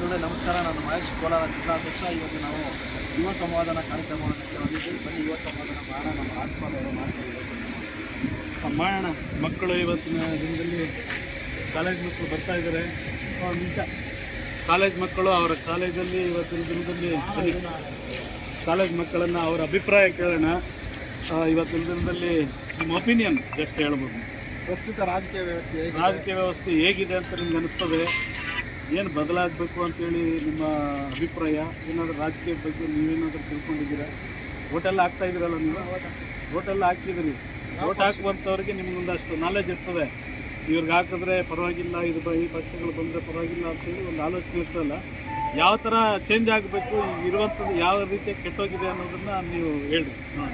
ನಮಸ್ಕಾರ ನಾನು ಮಹೇಶ್ ಕೋಲಾರ ಜಿಲ್ಲಾಧ್ಯಕ್ಷ. ಇವತ್ತು ನಾವು ಯುವ ಸಂವಾದನ ಕಾರ್ಯಕ್ರಮ ಮಾಡೋದಕ್ಕೆ ಬಂದಿದ್ದೀವಿ ಬನ್ನಿ ಯುವ ಸಂವಾದನ ಮಾಡೋಣ. ನಮ್ಮ ರಾಜ್ಯಪಾಲ ಅವರು ಮಾಡ್ತಾರೆ ಮಾಡೋಣ ಮಕ್ಕಳು ಇವತ್ತಿನ ದಿನದಲ್ಲಿ ಕಾಲೇಜ್ ಮಕ್ಕಳು ಬರ್ತಾ ಇದ್ದಾರೆ. ಕಾಲೇಜ್ ಮಕ್ಕಳು ಅವರ ಕಾಲೇಜಲ್ಲಿ ಇವತ್ತಿನ ದಿನದಲ್ಲಿ ಕಾಲೇಜ್ ಮಕ್ಕಳನ್ನು ಅವರ ಅಭಿಪ್ರಾಯ ಕೇಳೋಣ. ಇವತ್ತಿನ ದಿನದಲ್ಲಿ ನಿಮ್ಮ ಒಪಿನಿಯನ್ ಜಸ್ಟ್ ಹೇಳ್ಬೋದು? ಪ್ರಸ್ತುತ ರಾಜಕೀಯ ವ್ಯವಸ್ಥೆ ರಾಜಕೀಯ ವ್ಯವಸ್ಥೆ ಹೇಗಿದೆ ಅಂತ ನಿಮ್ಗೆ ಅನಿಸ್ತದೆ. ಏನು ಬದಲಾಗಬೇಕು ಅಂತೇಳಿ ನಿಮ್ಮ ಅಭಿಪ್ರಾಯ? ಏನಾದರೂ ರಾಜಕೀಯ ಬಗ್ಗೆ ನೀವೇನಾದರೂ ತಿಳ್ಕೊಂಡಿದ್ದೀರಾ? ಓಟೆಲ್ಲ ಹಾಕ್ತಾ ಇದ್ದೀರಲ್ಲ ನೀವು? ಓಟೆಲ್ಲ ಹಾಕಿದಿರಿ ಓಟ್ ಹಾಕುವಂಥವ್ರಿಗೆ ನಿಮ್ಗೊಂದಷ್ಟು ನಾಲೆಜ್ ಇರ್ತದೆ. ಇವ್ರಿಗೆ ಹಾಕಿದ್ರೆ ಪರವಾಗಿಲ್ಲ ಇದು ಈ ಪಕ್ಷಗಳು ಬಂದರೆ ಪರವಾಗಿಲ್ಲ ಅಂತೇಳಿ ಒಂದು ಆಲೋಚನೆ ಇರ್ತದಲ್ಲ. ಯಾವ ಥರ ಚೇಂಜ್ ಆಗಬೇಕು ಇರುವಂಥದ್ದು ಯಾವ ರೀತಿ ಕೆಟ್ಟೋಗಿದೆ ಅನ್ನೋದನ್ನು ನೀವು ಹೇಳಿ ಹಾಂ.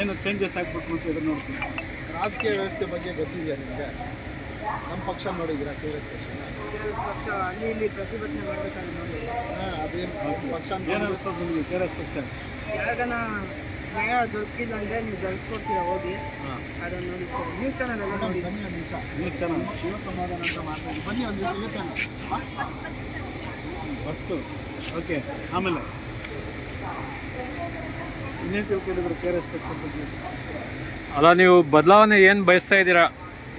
ಏನು ಚೇಂಜಸ್ ಆಗಬೇಕು ಅಂತ ಇದನ್ನು ನೋಡ್ತೀನಿ ರಾಜಕೀಯ ವ್ಯವಸ್ಥೆ ಬಗ್ಗೆ ಗೊತ್ತಿದೆಯಾ ನಿಮಗೆ? ನಮ್ಮ ಪಕ್ಷ ನೋಡಿದ್ದೀರಾ? ಎಸ್ ಪಕ್ಷ? ಪಕ್ಷ ಅಲ್ಲಿ ಇಲ್ಲಿ ಪ್ರತಿಭಟನೆ ಮಾಡಬೇಕಾದ್ರೆ ನೋಡಿ. ಹಾಂ ಅದೇನು ಪಕ್ಷ ನಿಮಗೆ ಕೆ ಆರ್ ಪಕ್ಷ ನ್ಯಾಯ ದೊರಕಿಲ್ಲ ಅಂದ್ರೆ ನೀವು ಜಲ್ಸ್ಕೊಡ್ತೀರಾ ಹೋಗಿ? ಅದನ್ನ ನೋಡಿ. ನ್ಯೂಸ್ ಚಾನಲ್ ಎಲ್ಲ ನೋಡಿ ನ್ಯೂಸ್ ಚಾನಲ್ ಸಮಾಧಾನ ಅಂತ ಬನ್ನಿ ಒಂದು ಚಾನಲ್ ಬಸ್ಸು. ಓಕೆ ಆಮೇಲೆ. ಇನ್ನೇನು ತಿಳ್ಕೊಂಡಿದ್ರು ಕೆ ಆರ್ ಎಸ್ ಪಕ್ಷ ಬಗ್ಗೆ? ಅಲ್ಲ ನೀವು ಬದಲಾವಣೆ ಏನು ಬಯಸ್ತಾ ಇದ್ದೀರಾ?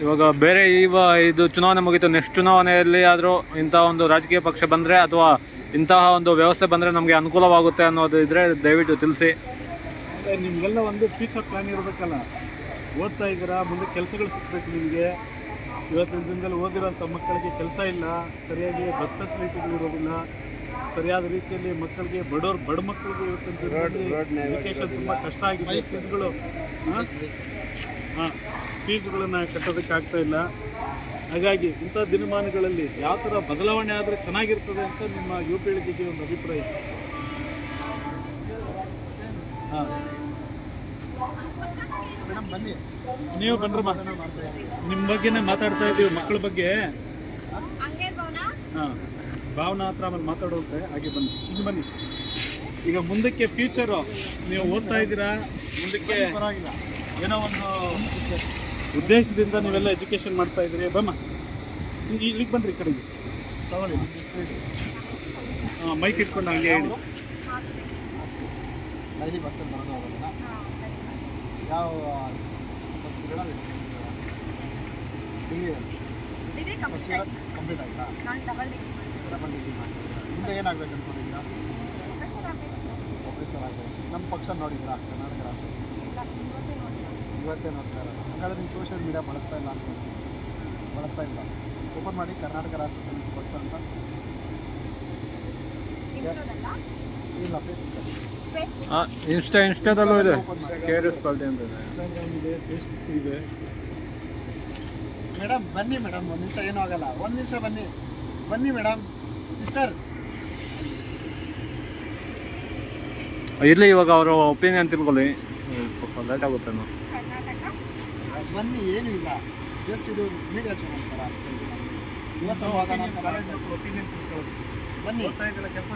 ಇವಾಗ ಬೇರೆ ಇವ ಇದು ಚುನಾವಣೆ ಮುಗೀತು ನೆಕ್ಸ್ಟ್ ಚುನಾವಣೆಯಲ್ಲಿ ಆದರೂ ಇಂತಹ ಒಂದು ರಾಜಕೀಯ ಪಕ್ಷ ಬಂದರೆ ಅಥವಾ ಇಂತಹ ಒಂದು ವ್ಯವಸ್ಥೆ ಬಂದರೆ ನಮಗೆ ಅನುಕೂಲವಾಗುತ್ತೆ ಅನ್ನೋದು ಇದ್ರೆ ದಯವಿಟ್ಟು ತಿಳಿಸಿ. ಅಂದರೆ ನಿಮಗೆಲ್ಲ ಒಂದು ಫ್ಯೂಚರ್ ಪ್ಲಾನ್ ಇರಬೇಕಲ್ಲ. ಓದ್ತಾ ಇದ್ದೀರಾ ಮುಂದೆ ಕೆಲಸಗಳು ಸಿಗಬೇಕು ನಿಮಗೆ. ಇವತ್ತಿನ ದಿನದಲ್ಲಿ ಓದಿರೋಂಥ ಮಕ್ಕಳಿಗೆ ಕೆಲಸ ಇಲ್ಲ ಸರಿಯಾಗಿ ಬಸ್ ಫೆಸಿಲಿಟಿಗಳು ಇರೋದಿಲ್ಲ. ಸರಿಯಾದ ರೀತಿಯಲ್ಲಿ ಮಕ್ಕಳಿಗೆ ಬಡವ್ರು ಬಡ ಮಕ್ಕಳಿಗೆ ಇವತ್ತಿನ ಎಜುಕೇಷನ್ ತುಂಬ ಕಷ್ಟ ಆಗಿದೆ ಫೀಸ್ಗಳು ಫೀಸ್ಗಳನ್ನು ಕಟ್ಟೋದಕ್ಕೆ ಆಗ್ತಾ ಇಲ್ಲ. ಹಾಗಾಗಿ ಇಂಥ ದಿನಮಾನಗಳಲ್ಲಿ ಯಾವ ಥರ ಬದಲಾವಣೆ ಆದರೆ ಚೆನ್ನಾಗಿರ್ತದೆ ಅಂತ ನಿಮ್ಮ ಯುವ ಪೀಳಿಗೆಗೆ ಒಂದು ಅಭಿಪ್ರಾಯ ಹಾಂ. ಮೇಡಮ್ ಬನ್ನಿ. ನೀವು ಬಂದ್ರಮ್ಮ. ನಿಮ್ಮ ಬಗ್ಗೆನೇ ಮಾತಾಡ್ತಾ ಇದ್ದೀವಿ ಮಕ್ಕಳ ಬಗ್ಗೆ. ಹಾಂ. ಭಾವನಾ ಹತ್ರ ಆಮೇಲೆ ಮಾತಾಡುವಂತೆ ಹಾಗೆ ಬನ್ನಿ. ಈಗ ಬನ್ನಿ. ಈಗ ಮುಂದಕ್ಕೆ ಫ್ಯೂಚರು ನೀವು ಓದ್ತಾ ಇದ್ದೀರಾ? ಮುಂದಕ್ಕೆ ಪರವಾಗಿಲ್ಲ. ಏನೋ ಒಂದು ಉದ್ದೇಶದಿಂದ ನೀವೆಲ್ಲ ಎಜುಕೇಶನ್ ಮಾಡ್ತಾ ಇದ್ದೀರಿ. ಬಮ್ಮ ಇಲ್ಲಿ ಇಲ್ಲಿಗೆ ಬನ್ರಿ ಈ ಕಡೆಗೆ. ತಗೊಳ್ಳಿ. ಹಾಂ ಮೈಕ್ ಇಟ್ಕೊಂಡು ಹಂಗೆ ಹೇಳಿ. ಡೈಲಿ ಬಸ್ಸಲ್ಲಿ ಬರೋದು ಹೋಗೋದಿಲ್ಲ ಯಾವ ಕಂಪ್ಲೀಟ್ ಆಯಿತಾ. ಮುಂದೆ ಏನಾಗಬೇಕು ಅನ್ಕೊಂಡಿದ್ದೀರಾ ಪ್ರೊಫೆಸರ್ ಆಗಬೇಕು. ನಮ್ಮ ಪಕ್ಷ ನೋಡಿದ್ದೀರಾ? ಕರ್ನಾಟಕ ರಾಜ್ಯ ಇವತ್ತೇ ನೋಡ್ತಾ ಇರೋದು ಹಾಗಾದ್ರೆ ನೀವು ಸೋಷಿಯಲ್ ಮೀಡಿಯಾ ಬಳಸ್ತಾ ಇಲ್ಲ ಅಂತ ಬಳಸ್ತಾ ಇಲ್ಲ. ಓಪನ್ ಮಾಡಿ ಕರ್ನಾಟಕ ರಾಜ್ಯ ಸಮಿತಿ ಪಕ್ಷ ಅಂತ. ಇಲ್ಲ ಫೇಸ್ಬುಕ್ ಇನ್ಸ್ಟಾ ಇನ್ಸ್ಟಾದಲ್ಲೂ ಇದೆ. ಓಪನ್ ಮಾಡಿ ಕೆ ಆರ್ ಎಸ್ ಪಾರ್ಟಿ ಅಂತ ಇದೆ ಫೇಸ್ಬುಕ್ ಇದೆ. ಮೇಡಮ್ ಬನ್ನಿ ಮೇಡಮ್ ಒಂದು ನಿಮಿಷ ಏನೂ ಆಗಲ್ಲ. ಒಂದು ನಿಮಿಷ ಬನ್ನಿ. ಬನ್ನಿ ಮೇಡಮ್ ಸಿಸ್ಟರ್ ಇರಲಿ ಇವಾಗ ಅವರ ಒಪಿನಿಯನ್ ತಿಳ್ಕೊಳ್ಳಿ. ಲೇಟ್ ಆಗುತ್ತೆ ಬನ್ನಿ ಏನೂ ಇಲ್ಲ. ಜಸ್ಟ್ ಇದು ಮೀಡಿಯಾ ಚಾನಲ್ ಥರ ಬನ್ನಿ. ಕೆಲಸ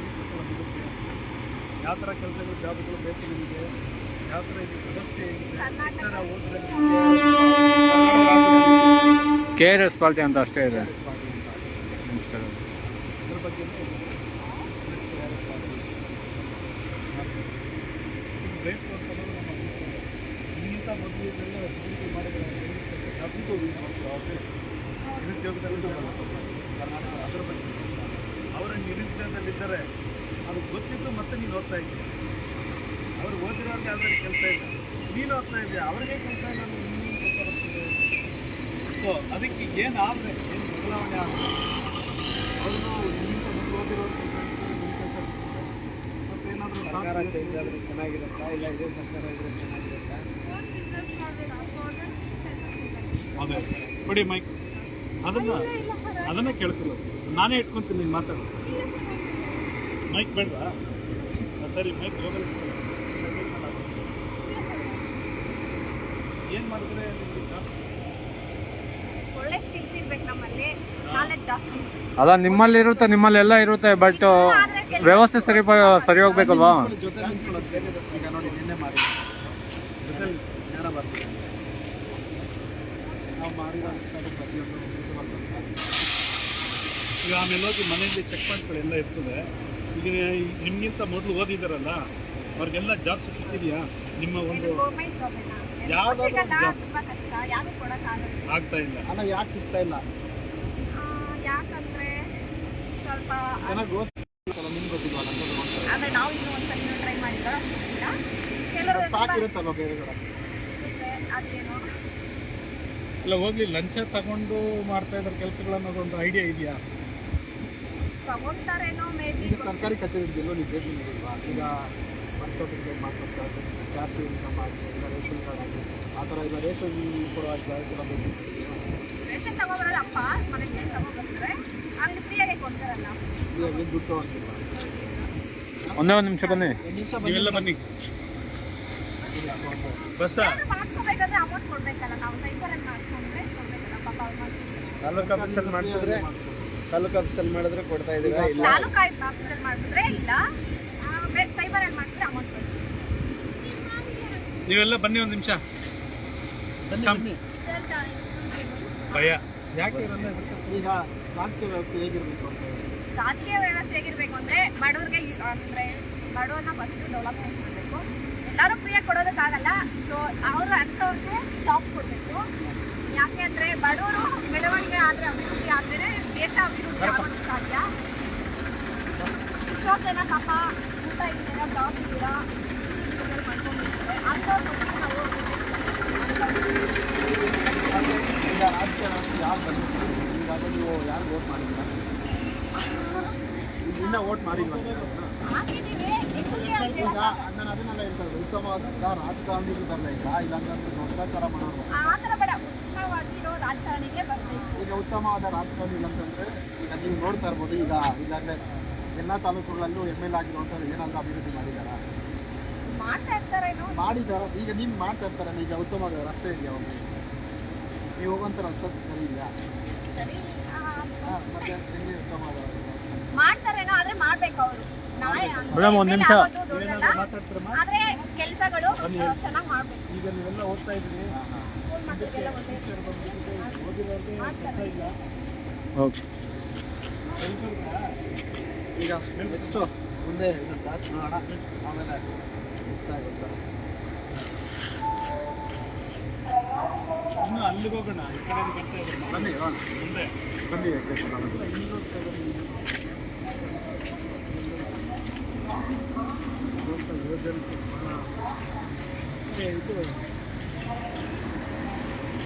ಯಾವ ಥರ ಕೆಲಸಗಳು ಜಾಬ್ಗಳು ಬೇಕು ನಿಮಗೆ? ಯಾವ ಥರ ಇದು ಕೆ ಆರ್ ಎಸ್ ಪಾರ್ಟಿ ಅಂತ ಅಷ್ಟೇ ಇದೆ ಪಾರ್ಟಿ ಅಂತ ಇನ್ಸ್ಟಾದಲ್ಲಿ ಇದ್ರ ಬಗ್ಗೆ ಬೇಕು ಅಂತ ನಮ್ಮ ಅಭಿಪ್ರಾಯ. ಇಂಥ ಮೊದಲು ಇದೆಲ್ಲ ಅಭಿವೃದ್ಧಿ ಮಾಡಿದ್ರೆ ನಿರುದ್ಯೋಗದಲ್ಲಿ ಕರ್ನಾಟಕ ಅದರ ಬಗ್ಗೆ ಅವರ ನಿರುದ್ಯೋಗದಲ್ಲಿದ್ದರೆ ಅದು ಗೊತ್ತಿದ್ದು ಮತ್ತೆ ನೀನು ಓದ್ತಾ ಇದ್ದೀಯ? ಅವ್ರು ಓದಿರೋರಿಗೆ ಅದರಲ್ಲಿ ಕೆಲಸ ಇಲ್ಲ. ನೀನು ಓದ್ತಾ ಇದೆಯಾ ಅವ್ರಿಗೆ ಕೆಲಸ ಇಲ್ಲ ಸೊ ಅದಕ್ಕೆ ಏನು ಆದರೆ ಏನು ಬದಲಾವಣೆ ಆದರೆ ಅವರು ನಿಮ್ಮಿಂದ ಮುಂದೆ ಓದಿರೋರು ಕೆಲಸ ನಿಮ್ಮ ಕೆಲಸ ಮತ್ತೆ ಏನಾದರೂ ಸರ್ಕಾರ ಚೇಂಜ್ ಆದರೆ ಚೆನ್ನಾಗಿರುತ್ತಾ? ಇಲ್ಲ ಇದೇ ಸರ್ಕಾರ ಇದ್ರೆ ಚೆನ್ನಾಗಿರುತ್ತಾ? ಅದೇ ಕೊಡಿ ಮೈಕ್ ಅದನ್ನ ಅದನ್ನ ಕೇಳ್ತಿಲ್ಲ ನಾನೇ ಇಟ್ಕೊಂತೀನಿ ನೀನು ಮಾತಾಡ. ಮೈಕ್ ಬೇಡವಾ? ಸರಿ ಮೈಕ್ ಹೋಗಲ್ಲ. ಏನು ಮಾಡಿದ್ರೆ ಒಳ್ಳೆ ಸ್ಕಿಲ್ಸ್ ಇರ್ಬೇಕು ನಮ್ಮಲ್ಲಿ. ನಾಲೆಜ್ ಜಾಸ್ತಿ. ಅಲ್ಲ ನಿಮ್ಮಲ್ಲಿ ಇರುತ್ತೆ ನಿಮ್ಮಲ್ಲಿ ಎಲ್ಲ ಇರುತ್ತೆ ಬಟ್ ವ್ಯವಸ್ಥೆ ಸರಿ ಪ- ಸರಿ ಹೋಗ್ಬೇಕಲ್ವಾ ಜೊತೆ ನಿಂತ್ಕೊಳ್ಳೋದು ಬೇರೆ ಈಗ ನೋಡಿ ನಿನ್ನೆ ಮಾಡಿ ಜೊತೆಲಿ ಜ್ಞಾನ ಬರ್ತಿದೆ ನಾವು ಪ್ರತಿಯೊಂದು. ಈಗ ಆಮೇಲೆ ಹೋಗಿ ಮನೆಯಲ್ಲಿ ಚೆಕ್ ಪಾಯಿಂಟ್ಗಳೆಲ್ಲ ಇರ್ತದೆ. ಈಗ ನಿಮ್ಗಿಂತ ಮೊದಲು ಓದಿದಾರಲ್ಲ ಅವ್ರಿಗೆಲ್ಲ ಜಾಬ್ಸ್ ಸಿಕ್ಕಿದೆಯಾ? ನಿಮ್ಮ ಒಂದು ಆಗ್ತಾ ಇಲ್ಲ ಅಲ್ಲ ಯಾಕೆ ಸಿಗ್ತಾ ಇಲ್ಲ ಆ, ಯಾಕಂದ್ರೆ ಸ್ವಲ್ಪ ಚೆನ್ನಾಗಿ ಓದ್ತಿಲ್ಲ ನಿಮ್ಗೆ ಗೊತ್ತಿಲ್ವಾ ಗೊತ್ತಿಲ್ಲ. ಅಂದ್ರೆ ನಾವು ಇನ್ನೂ ಒಂದ್ಸಲ ಟ್ರೈ ಮಾಡಿಲ್ಲ ಇಲ್ಲ ಕೆಲವರು ಸ್ಟಾಕ್ ಇರುತ್ತಲ್ವ ಬೇರೆ ಕಡೆ ಅದೇನೋ. ಅಲ್ಲ ಹೋಗ್ಲಿ ಲಂಚ ತಗೊಂಡು ಮಾಡ್ತಾ ಇದ್ದಾರೆ ಕೆಲಸಗಳು ಅನ್ನೋದೊಂದು ಐಡಿಯಾ ಇದೆಯಾ? ತಗೊಂತಾರೇನೋ ಮೇ ಬಿ. ಈಗ ಸರ್ಕಾರಿ ಕಚೇರಿ ಎಲ್ಲೋ ನೀವು ಭೇಟಿ ನೀಡಿಲ್ವಾ? ಈಗ ಮಾಡ್ಕೊಡ್ತಾರೆ ಕ್ಯಾಸ್ಟ್ ಇನ್ಕಮ್ ಆಗಿ ಇಲ್ಲ ರೇಷನ್ ಕಾರ್ಡ್ ಆಗಿ ಆ ಥರ ಇಲ್ಲ ರೇಷನ್ ಕೊಡೋ ಜಾಗಕ್ಕೆಲ್ಲ ಭೇಟಿ ರೇಷನ್ ತಗೊಬರೋದು ಅಪ್ಪ ಮನೆಗೆ ತಗೊಬರ್ತಾರೆ ಅಲ್ಲಿ ಫ್ರೀಯಾಗಿ ಕೊಡ್ತಾರಲ್ಲ. ಈಗ ಏನು ದುಡ್ಡು ಒಂದೇ ಒಂದು ನಿಮಿಷ ಬನ್ನಿ. ನೀವೆಲ್ಲ ಬನ್ನಿ. ತಾಲೂಕು ಆಫೀಸಲ್ಲಿ ಮಾಡಿಸಿದ್ರೆ ತಾಲೂಕು ಆಫೀಸಲ್ಲಿ ಮಾಡಿದ್ರೆ ಕೊಡ್ತಾ ಇದ್ದೀರಾ ಇಲ್ಲ? ತಾಲೂಕು ಆಫೀಸಲ್ಲಿ ಮಾಡಿಸಿದ್ರೆ ಇಲ್ಲ. ಸೈಬರಲ್ಲಿ ಮಾಡಿದ್ರೆ ಅಮೌಂಟ್ ಕೊಡ್ತೀವಿ. ನೀವೆಲ್ಲ ಬನ್ನಿ ಒಂದು ನಿಮಿಷ. ಬನ್ನಿ ಬನ್ನಿ. ಭಯ. ಯಾಕೆ ಇರಲ್ಲ ಈಗ ರಾಜಕೀಯ ವ್ಯವಸ್ಥೆ ಹೇಗಿರಬೇಕು ಅಂತ. ರಾಜಕೀಯ ವ್ಯವಸ್ಥೆ ಹೇಗಿರ್ಬೇಕು ಅಂದ್ರೆ ಬಡವ್ರಿಗೆ ಅಂದ್ರೆ ಬಡವ್ರನ್ನ ಫಸ್ಟ್ ಡೆವಲಪ್ಮೆಂಟ್ ಮಾಡಬೇಕು. ಎಲ್ಲರೂ ಫ್ರೀಯಾಗಿ ಕೊಡೋದಕ್ಕಾಗಲ್ಲ. ಸೊ ಅವರು ಅಂಥವ್ರಿಗೆ ಜಾಬ್ ಕೊಡಬೇಕು. ಯಾಕೆ ಅಂದರೆ ಬಡವರು ಬೆಳವಣಿಗೆ ಆದರೆ ಅಭಿವೃದ್ಧಿ ಆದ್ರೆ ದೇಶ ಅಭಿವೃದ್ಧಿ ಆಗೋದು ಸಾಧ್ಯ. ಎಷ್ಟೋ ಜನ ಪಾಪ ಊಟ ಇದ್ದೀರಾ ಜಾಬ್ ಇದ್ದೀರಾ ಮಾಡ್ಕೊಂಡಿರ್ತಾರೆ ಅಂಥವ್ರ ಬಗ್ಗೆ ನಾವು ನೀವು ಯಾರು ವೋಟ್ ಮಾಡಿಲ್ಲ? ಇನ್ನ ವೋಟ್ ಮಾಡಿಲ್ವಾ? ನೀವು? ಹಾಕಿದ್ದೀವಿ ನಾನು ಅದನ್ನೆಲ್ಲ ಹೇಳ್ತಾರೆ ಉತ್ತಮವಾದ ರಾಜಕಾರಣಿಗಳು ಈಗ. ಇಲ್ಲಾಂದ್ರೆ ಭ್ರಷ್ಟಾಚಾರ ಮಾಡೋದು ಈಗ ಉತ್ತಮವಾದ ರಾಜಕಾರಣಿ ಅಂತಂದ್ರೆ ಈಗ ನೀವು ನೋಡ್ತಾ ಇರ್ಬೋದು ಈಗ ಈಗಾಗಲೇ ಎಲ್ಲ ತಾಲೂಕುಗಳಲ್ಲೂ ಎಂ ಎಲ್ ಆಗಿರುವಂಥವ್ರು ಏನಾದ್ರು ಅಭಿವೃದ್ಧಿ ಮಾಡಿದಾರ? ಮಾಡಿದಾರ? ಈಗ ನೀವು ಮಾಡ್ತಾ ಇರ್ತಾರೆ ಈಗ ಉತ್ತಮವಾದ ರಸ್ತೆ ಇದೆಯಾ ಒಂದು? ನೀವು ಹೋಗುವಂಥ ರಸ್ತೆ ಸರಿ ಇದೆಯಾ? ಸರಿ. ಆ, ಹಾಂ ಮತ್ತೆ ಹೆಂಗೆ ಉತ್ತಮವಾದ ಮಾಡ್ತಾರೇನೋ ಆದ್ರೆ ಮಾಡ್ಬೇಕು ಅವರು. ಮೇಡಮ್, ಒಂದ್ ನಿಮಿಷ. ಆದ್ರೆ ಕೆಲಸಗಳು ಚೆನ್ನಾಗಿ ಮಾಡ್ಬೇಕು. ಈಗ ನೀವೆಲ್ಲ ಓದ್ತಾ ಇದ್ರಿ ಸ್ಕೂಲ್ ಮಕ್ಕಳಿಗೆಲ್ಲ ಓಕೆ. ಈಗ ನೆಕ್ಸ್ಟು ಮುಂದೆ ಬ್ಯಾಚ್ ನೋಡೋಣ. ಆಮೇಲೆ ಗೊತ್ತಾಗುತ್ತೆ ಸರ್. ಇನ್ನು ಅಲ್ಲಿಗೆ ಹೋಗೋಣ. ಈ ಕಡೆ ಬರ್ತಾ ಇದ್ರು ಬನ್ನಿ. ಮುಂದೆ. ಬನ್ನಿ ವೆಂಕಟೇಶ್ ನಾನು. ಏ, ಇದು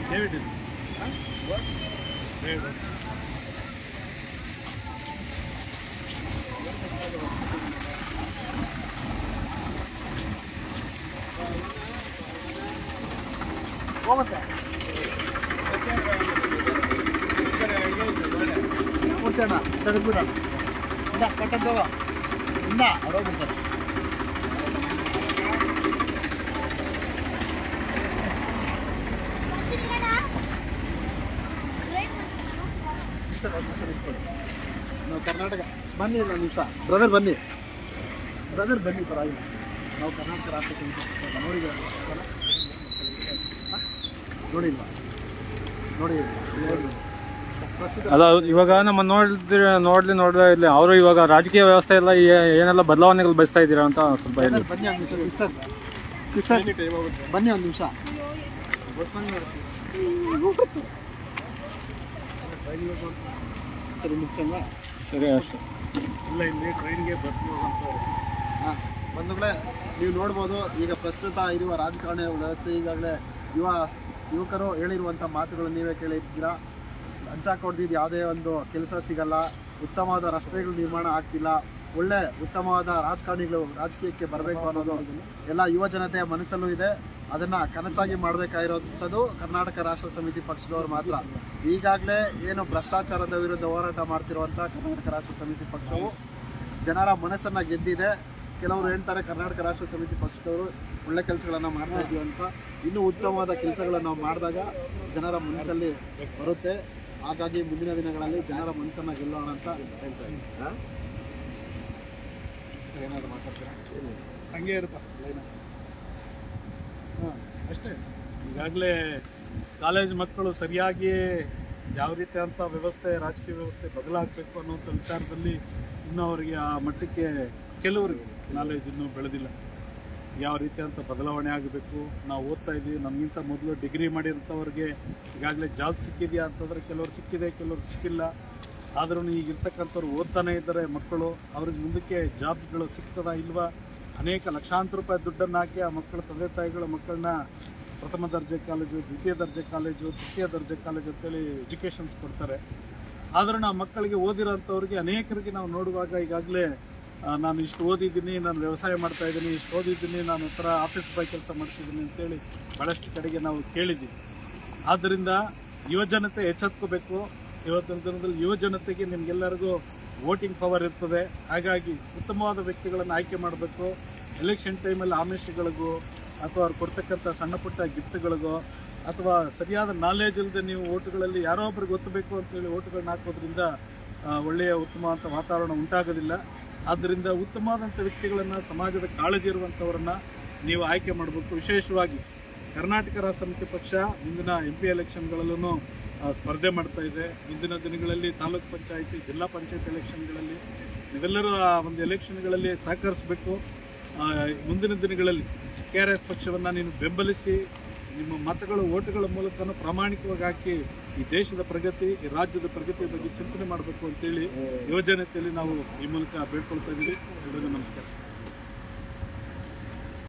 ಡೇವಿಡ್ ಇದು. ಡೇವಿಡ್. ಹೋಗುತ್ತೆ ಕೊಡ್ತೇಣ ತೆಗೆದ್ಬಿಡ ಇಲ್ಲ ಕಟ್ಟದ್ದು ಹೋಗೋ ಇಲ್ಲ ಅವ್ರು ಹೋಗ್ಬಿಡ್ತಾರೆ ಸರ್ ನಿಮಿಷ ನಾವು ಕರ್ನಾಟಕ ಬನ್ನಿ ಒಂದು ನಿಮಿಷ. ಬ್ರದರ್ ಬನ್ನಿ. ಬ್ರದರ್ ಬನ್ನಿ ಪರವಾಗಿಲ್ಲ. ನಾವು ಕರ್ನಾಟಕ ರಾಷ್ಟ್ರ ನೋಡಿದ್ದೀರಾ? ನೋಡಿಲ್ವಾ ನೋಡಿ ಅಲ್ಲ ಇವಾಗ ನಮ್ಮ ನೋಡಿದ್ರೆ ನೋಡ್ಲಿ ನೋಡ್ದೆ ಇಲ್ಲಿ ಅವರು ಇವಾಗ ರಾಜಕೀಯ ವ್ಯವಸ್ಥೆ ಎಲ್ಲ ಏನೆಲ್ಲ ಬದಲಾವಣೆಗಳು ಬಯಸ್ತಾ ಇದ್ದೀರಾ ಅಂತ ಸ್ವಲ್ಪ ಹೇಳಿ. ಬನ್ನಿ ಒಂದು ನಿಮಿಷ ಸಿಸ್ಟರ್ ಸಿಸ್ಟರ್ ಬನ್ನಿ ಒಂದು ನಿಮಿಷ. ಸರಿ ಮುಗಿಸೋಣ? ಸರಿ ಅಷ್ಟೇ. ಇಲ್ಲ ಇಲ್ಲಿ ಟ್ರೈನ್ಗೆ ಬಸ್ಗೆ ಹೋಗುವಂಥವ್ರು ಹಾಂ ಬಂಧುಗಳೇ ನೀವು ನೋಡ್ಬೋದು ಈಗ ಪ್ರಸ್ತುತ ಇರುವ ರಾಜಕಾರಣ ವ್ಯವಸ್ಥೆ ಈಗಾಗಲೇ ಯುವ ಯುವಕರು ಹೇಳಿರುವಂಥ ಮಾತುಗಳು ನೀವೇ ಕೇಳಿದ್ದೀರಾ? ಲಂಚ ಕೊಡ್ದಿದ್ದು ಯಾವುದೇ ಒಂದು ಕೆಲಸ ಸಿಗಲ್ಲ ಉತ್ತಮವಾದ ರಸ್ತೆಗಳು ನಿರ್ಮಾಣ ಆಗ್ತಿಲ್ಲ ಒಳ್ಳೆ ಉತ್ತಮವಾದ ರಾಜಕಾರಣಿಗಳು ರಾಜಕೀಯಕ್ಕೆ ಬರಬೇಕು ಅನ್ನೋದು ಎಲ್ಲ ಯುವ ಜನತೆಯ ಮನಸ್ಸಲ್ಲೂ ಇದೆ. ಅದನ್ನು ಕನಸಾಗಿ ಮಾಡಬೇಕಾಗಿರೋಂಥದ್ದು ಕರ್ನಾಟಕ ರಾಷ್ಟ್ರ ಸಮಿತಿ ಪಕ್ಷದವರು ಮಾತ್ರ. ಈಗಾಗಲೇ ಏನು ಭ್ರಷ್ಟಾಚಾರದ ವಿರುದ್ಧ ಹೋರಾಟ ಮಾಡ್ತಿರುವಂಥ ಕರ್ನಾಟಕ ರಾಷ್ಟ್ರ ಸಮಿತಿ ಪಕ್ಷವು ಜನರ ಮನಸ್ಸನ್ನು ಗೆದ್ದಿದೆ. ಕೆಲವರು ಹೇಳ್ತಾರೆ ಕರ್ನಾಟಕ ರಾಷ್ಟ್ರ ಸಮಿತಿ ಪಕ್ಷದವರು ಒಳ್ಳೆ ಕೆಲಸಗಳನ್ನು ಮಾಡ್ತಾ ಇದೀವಿ ಅಂತ. ಇನ್ನೂ ಉತ್ತಮವಾದ ಕೆಲಸಗಳನ್ನು ನಾವು ಮಾಡಿದಾಗ ಜನರ ಮನಸ್ಸಲ್ಲಿ ಬರುತ್ತೆ. ಹಾಗಾಗಿ ಮುಂದಿನ ದಿನಗಳಲ್ಲಿ ಜನರ ಮನಸ್ಸನ್ನು ಗೆಲ್ಲೋಣ ಅಂತ ಹೇಳ್ತಾ ಇದ್ದೀನಿ. ಏನಾದರೂ ಮಾತಾಡ್ತೀರಾ? ಹಂಗೆ ಇರುತ್ತಾ? ಹಾಂ ಅಷ್ಟೇ. ಈಗಾಗಲೇ ಕಾಲೇಜ್ ಮಕ್ಕಳು ಸರಿಯಾಗಿ ಯಾವ ರೀತಿ ಅಂತ ವ್ಯವಸ್ಥೆ ರಾಜಕೀಯ ವ್ಯವಸ್ಥೆ ಬದಲಾಗಬೇಕು ಅನ್ನೋಂಥ ವಿಚಾರದಲ್ಲಿ ಇನ್ನೂ ಅವರಿಗೆ ಆ ಮಟ್ಟಕ್ಕೆ ಕೆಲವರಿಗೆ ನಾಲೆಜ್ ಇನ್ನೂ ಬೆಳೆದಿಲ್ಲ. ಯಾವ ರೀತಿ ಅಂತ ಬದಲಾವಣೆ ಆಗಬೇಕು? ನಾವು ಓದ್ತಾ ಇದ್ದೀವಿ. ನಮಗಿಂತ ಮೊದಲು ಡಿಗ್ರಿ ಮಾಡಿರೋಂಥವ್ರಿಗೆ ಈಗಾಗಲೇ ಜಾಬ್ ಸಿಕ್ಕಿದೆಯಾ ಅಂತಂದರೆ ಕೆಲವರು ಸಿಕ್ಕಿದೆ ಕೆಲವರು ಸಿಕ್ಕಿಲ್ಲ. ಆದ್ರೂ ಈಗ ಇರ್ತಕ್ಕಂಥವ್ರು ಓದ್ತಾನೆ ಇದ್ದಾರೆ ಮಕ್ಕಳು, ಅವ್ರಿಗೆ ಮುಂದಕ್ಕೆ ಜಾಬ್ಗಳು ಸಿಗ್ತದಾ ಇಲ್ವಾ? ಅನೇಕ ಲಕ್ಷಾಂತರ ರೂಪಾಯಿ ದುಡ್ಡನ್ನು ಹಾಕಿ ಆ ಮಕ್ಕಳ ತಂದೆ ತಾಯಿಗಳ ಮಕ್ಕಳನ್ನ ಪ್ರಥಮ ದರ್ಜೆ ಕಾಲೇಜು, ದ್ವಿತೀಯ ದರ್ಜೆ ಕಾಲೇಜು, ತೃತೀಯ ದರ್ಜೆ ಕಾಲೇಜು ಅಂತೇಳಿ ಎಜುಕೇಷನ್ಸ್ ಕೊಡ್ತಾರೆ. ಆದರೂ ನಾವು ಮಕ್ಕಳಿಗೆ ಓದಿರೋಂಥವ್ರಿಗೆ ಅನೇಕರಿಗೆ ನಾವು ನೋಡುವಾಗ ಈಗಾಗಲೇ ನಾನು ಇಷ್ಟು ಓದಿದ್ದೀನಿ, ನಾನು ವ್ಯವಸಾಯ ಮಾಡ್ತಾ ಇದ್ದೀನಿ, ಇಷ್ಟು ಓದಿದ್ದೀನಿ, ನಾನು ಒಂಥರ ಆಫೀಸ್ ಬಾಯ್ ಕೆಲಸ ಮಾಡ್ತಿದ್ದೀನಿ ಅಂತೇಳಿ ಭಾಳಷ್ಟು ಕಡೆಗೆ ನಾವು ಕೇಳಿದ್ದೀವಿ. ಆದ್ದರಿಂದ ಯುವಜನತೆ ಎಚ್ಚೆತ್ಕೋಬೇಕು ಇವತ್ತಿನ ದಿನದಲ್ಲಿ ಯುವಜನತೆಗೆ ನಿಮಗೆಲ್ಲರಿಗೂ ವೋಟಿಂಗ್ ಪವರ್ ಇರ್ತದೆ. ಹಾಗಾಗಿ ಉತ್ತಮವಾದ ವ್ಯಕ್ತಿಗಳನ್ನು ಆಯ್ಕೆ ಮಾಡಬೇಕು. ಎಲೆಕ್ಷನ್ ಟೈಮಲ್ಲಿ ಆಮಿಷಗಳಿಗೂ ಅಥವಾ ಅವ್ರು ಕೊಡ್ತಕ್ಕಂಥ ಸಣ್ಣ ಪುಟ್ಟ ಗಿಫ್ಟ್ಗಳಿಗೋ ಅಥವಾ ಸರಿಯಾದ ನಾಲೆಜ್ ಇಲ್ಲದೆ ನೀವು ಓಟುಗಳಲ್ಲಿ ಯಾರೋ ಒಬ್ರಿಗೆ ಗೊತ್ತಬೇಕು ಅಂತೇಳಿ ಓಟುಗಳನ್ನ ಹಾಕೋದ್ರಿಂದ ಒಳ್ಳೆಯ ಉತ್ತಮವಾದ ವಾತಾವರಣ ಉಂಟಾಗೋದಿಲ್ಲ. ಆದ್ದರಿಂದ ಉತ್ತಮವಾದಂಥ ವ್ಯಕ್ತಿಗಳನ್ನು, ಸಮಾಜದ ಕಾಳಜಿ ಇರುವಂಥವ್ರನ್ನ ನೀವು ಆಯ್ಕೆ ಮಾಡಬೇಕು. ವಿಶೇಷವಾಗಿ ಕರ್ನಾಟಕ ರಾಷ್ಟ್ರ ಸಮಿತಿ ಪಕ್ಷ ಮುಂದಿನ ಎಂ ಪಿ ಎಲೆಕ್ಷನ್ಗಳಲ್ಲೂ ಸ್ಪರ್ಧೆ ಮಾಡ್ತಾ ಇದೆ. ಮುಂದಿನ ದಿನಗಳಲ್ಲಿ ತಾಲೂಕ್ ಪಂಚಾಯಿತಿ, ಜಿಲ್ಲಾ ಪಂಚಾಯತ್ ಎಲೆಕ್ಷನ್ಗಳಲ್ಲಿ ನೀವೆಲ್ಲರೂ ಆ ಒಂದು ಎಲೆಕ್ಷನ್ಗಳಲ್ಲಿ ಸಹಕರಿಸಬೇಕು. ಮುಂದಿನ ದಿನಗಳಲ್ಲಿ ಕೆ ಆರ್ ಎಸ್ ಪಕ್ಷವನ್ನು ನೀನು ಬೆಂಬಲಿಸಿ, ನಿಮ್ಮ ಮತಗಳು, ಓಟುಗಳ ಮೂಲಕ ಪ್ರಾಮಾಣಿಕವಾಗಿ ಹಾಕಿ ಈ ದೇಶದ ಪ್ರಗತಿ, ಈ ರಾಜ್ಯದ ಪ್ರಗತಿ ಬಗ್ಗೆ ಚಿಂತನೆ ಮಾಡಬೇಕು ಅಂತೇಳಿ ಯುವಜನತೆಯಲ್ಲಿ ನಾವು ಈ ಮೂಲಕ ಬೇಡ್ಕೊಳ್ತಾ ಇದ್ದೀವಿ. ಎಲ್ಲರಿಗೂ ನಮಸ್ಕಾರ.